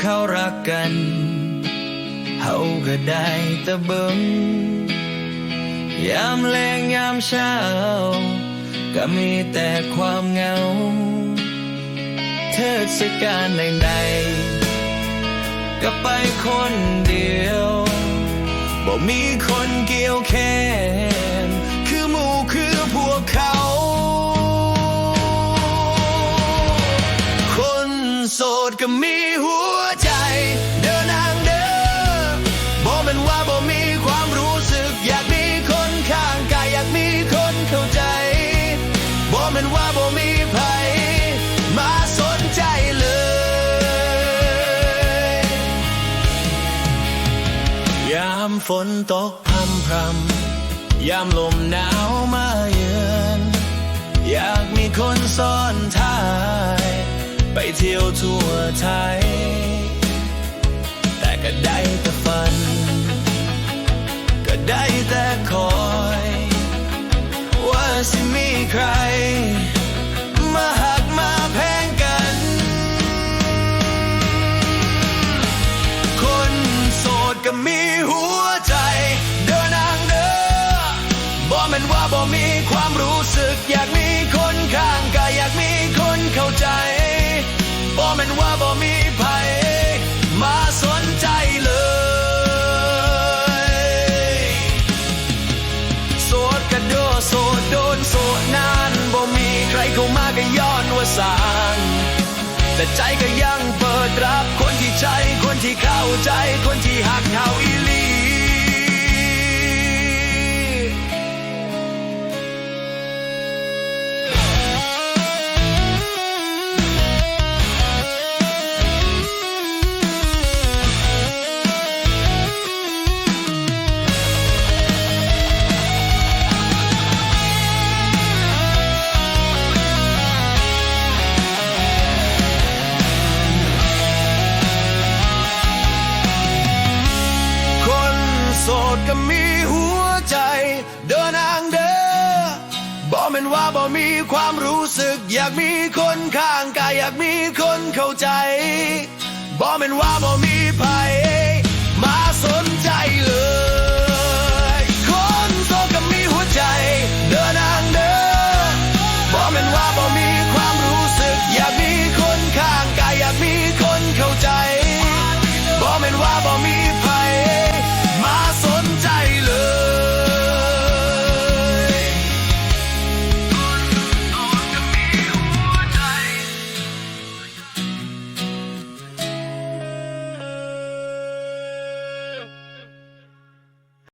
เขารักกันเฮาก็ได้แต่เบิ่งยามแลงยามเช้า ก็มีแต่ความเหงา เทศกาลใดๆก็ไปคนเดียว บ่มีคนเกี่ยวแคื เข้าใจบอกมันว่าบ่มีใครมาสนใจเลย ยามฝนตกพรำพรำยามลมหนาวมาเยือนอยากมีคนซ่อนท้าย ไปเที่ยวทั่วไทย แต่ก็ได้แต่ฝัน ก็ได้แต่ ว่มีใคร มาหักมาแพงกัน คนโสดก็มีหัวใจ เดินทางเด้อบอกมันว่าบ่มีความรู้สึก อยากมีคนข้างกายอยากมีคนเข้าใจบอกมันว่าบ่มี สาร แต่ใจก็ยังเปิดรับคนที่ใช่คนที่เข้าใจคนที่หักเหาอี นว่าบ่มีความรู้สึก อยากมีคนข้างกายอยากมีคนเข้าใจบ่แม่นว่าบ่มีไผมาสนใจเลย คนโซก็มีหัวใจ เดินทางเดินบ่แม่นว่าบ่มีความรู้สึก อยากมีคนข้างกายอยากมีคนเข้าใจบ่แม่นว่าบ่มี